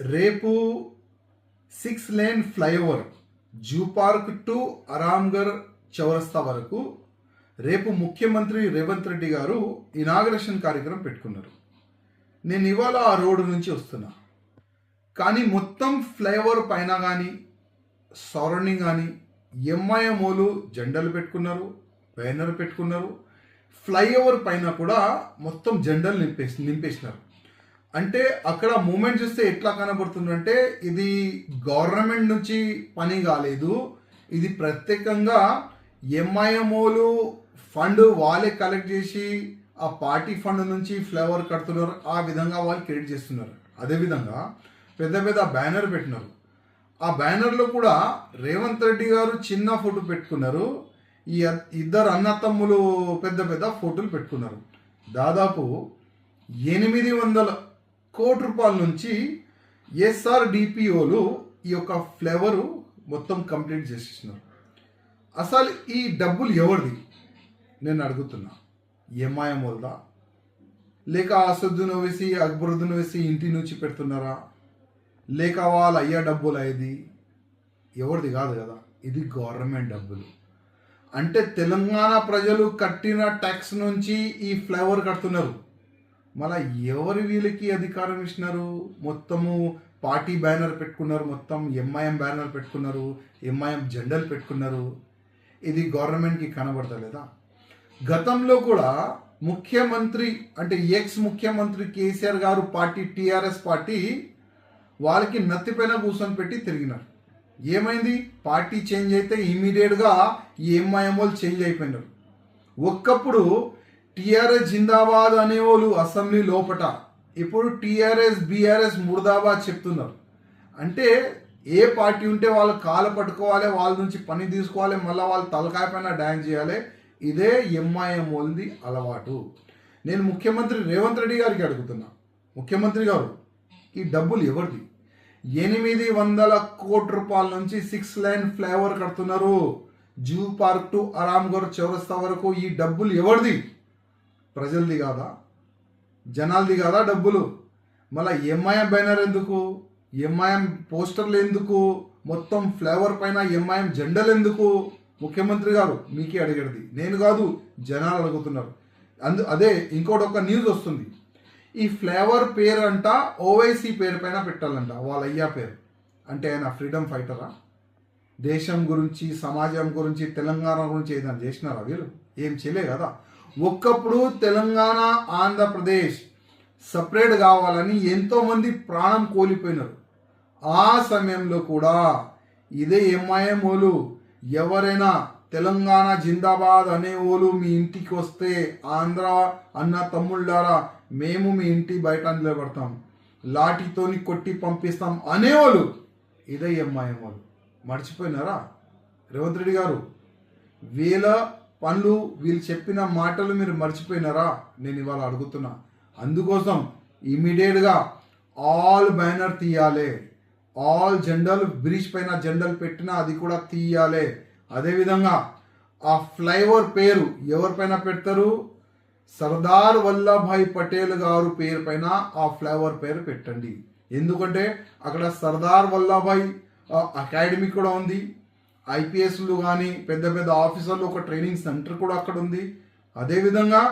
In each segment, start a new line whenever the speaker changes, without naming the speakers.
రేపు six lane flyover zoo park to Aramghar చౌరస్తా వరకు రేపు ముఖ్యమంత్రి రేవంత్ రెడ్డి గారు ఇనాగరేషన్ కార్యక్రమం పెట్టుకున్నారు. నేను ఇవాళ ఆ రోడ్డు నుంచి వస్తున్నా. కానీ మొత్తం ఫ్లైఓవర్ పైన కానీ సరౌండింగ్ కానీ ఎంఐఎంఓలు జెండాలు పెట్టుకున్నారు బ్యానర్ పెట్టుకున్నారు. ఫ్లైఓవర్ పైన కూడా మొత్తం జెండాలు నింపేసి నింపేసినారు. అంటే అక్కడ మూమెంట్ చూస్తే ఎట్లా కనబడుతుందంటే ఇది గవర్నమెంట్ నుంచి పని కాలేదు. ఇది ప్రత్యేకంగా ఎంఐఎంఓలు ఫండ్ వాళ్ళే కలెక్ట్ చేసి ఆ పార్టీ ఫండ్ నుంచి ఫ్లేవర్ కడుతున్నారు. ఆ విధంగా వాళ్ళు క్రియేట్ చేస్తున్నారు. అదేవిధంగా పెద్ద పెద్ద బ్యానర్ పెట్టినారు. ఆ బ్యానర్లో కూడా రేవంత్ రెడ్డి గారు చిన్న ఫోటో పెట్టుకున్నారు. ఈ ఇద్దరు అన్నతమ్ములు పెద్ద పెద్ద ఫోటోలు పెట్టుకున్నారు. దాదాపు ఎనిమిది వందల కోటి రూపాయల నుంచి ఎస్ఆర్ డిపిఓలు ఈ యొక్క ఫ్లేవరు మొత్తం కంప్లీట్ చేసేసినారు. అసలు ఈ డబ్బులు ఎవరిది? నేను అడుగుతున్నా. ఎంఐఎం వల్దా లేక అసదును వేసి అక్బరుద్దును వేసి ఇంటి నుంచి పెడుతున్నారా? లేక వాళ్ళ అయ్యా డబ్బులు అయ్యేది? ఎవరిది కాదు కదా. ఇది గవర్నమెంట్ డబ్బులు. అంటే తెలంగాణ ప్రజలు కట్టిన ట్యాక్స్ నుంచి ఈ ఫ్లేవర్ కడుతున్నారు. మన ఎవరి వీళ్ళకి అధికారం ఇచ్చినారు? మొత్తము పార్టీ బ్యానర్ పెట్టుకున్నారు మొత్తం ఎంఐఎం బ్యానర్ పెట్టుకున్నారు ఎంఐఎం జెండాలు పెట్టుకున్నారు. ఇది గవర్నమెంట్కి కనబడతలేదా? గతంలో కూడా ముఖ్యమంత్రి అంటే ఎక్స్ ముఖ్యమంత్రి కేసీఆర్ గారు పార్టీ టీఆర్ఎస్ పార్టీ వాళ్ళకి నత్తిపైన కూర్చొని పెట్టి తిరిగినారు. ఏమైంది? పార్టీ చేంజ్ అయితే ఇమీడియట్గా ఈ ఎంఐఎం వాళ్ళు చేంజ్ అయిపోయినారు. ఒక్కప్పుడు టీఆర్ఎస్ జిందాబాద్ అనేవాళ్ళు అసెంబ్లీ లోపట. ఇప్పుడు టీఆర్ఎస్ బీఆర్ఎస్ ముర్దాబాద్ చెప్తున్నారు. అంటే ఏ పార్టీ ఉంటే వాళ్ళు కాలు పట్టుకోవాలి వాళ్ళ నుంచి పని తీసుకోవాలి మళ్ళీ వాళ్ళు తలకాయ పైన డ్యాన్స్ చేయాలి. ఇదే ఎంఐఎం వాళ్ళది అలవాటు. నేను ముఖ్యమంత్రి రేవంత్ రెడ్డి గారికి అడుగుతున్నా. ముఖ్యమంత్రి గారు ఈ డబ్బులు ఎవరిది? ఎనిమిది వందల కోటి రూపాయల నుంచి సిక్స్ లైన్ ఫ్లైఓవర్ కడుతున్నారు. జూ పార్క్ టు అరామ్గర్ చౌరస్తా వరకు ఈ డబ్బులు ఎవరిది? ప్రజలది కాదా? జనాలది కాదా డబ్బులు? మళ్ళీ ఎంఐఎం బ్యానర్ ఎందుకు? ఎంఐఎం పోస్టర్లు ఎందుకు? మొత్తం ఫ్లేవర్ పైన ఎంఐఎం జెండలు ఎందుకు? ముఖ్యమంత్రి గారు మీకే అడిగేది. నేను కాదు జనాలు అడుగుతున్నారు. అందు అదే ఇంకోటి ఒక న్యూస్ వస్తుంది. ఈ ఫ్లేవర్ పేరు అంట ఓవైసీ పేరు పైన పెట్టాలంట వాళ్ళ అయ్యా పేరు. అంటే ఆయన ఫ్రీడమ్ ఫైటరా? దేశం గురించి సమాజం గురించి తెలంగాణ గురించి ఏదైనా చేసినారా వీరు ఏం చేయలే కదా? ఒక్కప్పుడు తెలంగాణ ఆంధ్రప్రదేశ్ సపరేట్ కావాలని ఎంతోమంది ప్రాణం కోల్పోయినారు. ఆ సమయంలో కూడా ఇదే ఎంఐఎంఓలు ఎవరైనా తెలంగాణ జిందాబాద్ అనే ఓలు మీ ఇంటికి వస్తే ఆంధ్ర అన్న తమ్ముళ్ళారా మేము మీ ఇంటి బయట నిలబడతాం. లాఠీతోని కొట్టి పంపిస్తాం అనేవాళ్ళు ఇదే ఎంఐఎం వాళ్ళు మర్చిపోయినారా? రేవంత్ రెడ్డి గారు వీళ్ళ పనులు వీళ్ళు చెప్పిన మాటలు మీరు మర్చిపోయినారా? నేను ఇవాళ అడుగుతున్నా. అందుకోసం ఇమీడియట్గా ఆల్ బ్యానర్ తీయాలి. ఆల్ జెండాలు బ్రిడ్జ్ పైన జెండాలు పెట్టినా అది కూడా తీయాలి. అదేవిధంగా ఆ ఫ్లైఓవర్ పేరు ఎవరిపైన పెడతారు? సర్దార్ వల్లభాయ్ పటేల్ గారు పేరు పైన ఆ ఫ్లైఓవర్ పేరు పెట్టండి. ఎందుకంటే అక్కడ సర్దార్ వల్లభాయ్ ఆ, అకాడమీ కూడా ఉంది. ఐపీఎస్లు కానీ పెద్ద పెద్ద ఆఫీసర్లు ఒక ట్రైనింగ్ సెంటర్ కూడా అక్కడ ఉంది అదేవిధంగా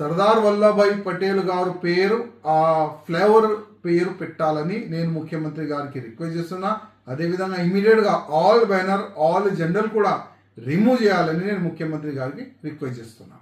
సర్దార్ వల్లభాయ్ పటేల్ గారు పేరు ఆ ఫ్లేవర్ పేరు పెట్టాలని నేను ముఖ్యమంత్రి గారికి రిక్వెస్ట్ చేస్తున్నా. అదేవిధంగా ఇమీడియట్గా ఆల్ బ్యానర్ ఆల్ జెండర్ కూడా రిమూవ్ చేయాలని నేను ముఖ్యమంత్రి గారికి రిక్వెస్ట్ చేస్తున్నా.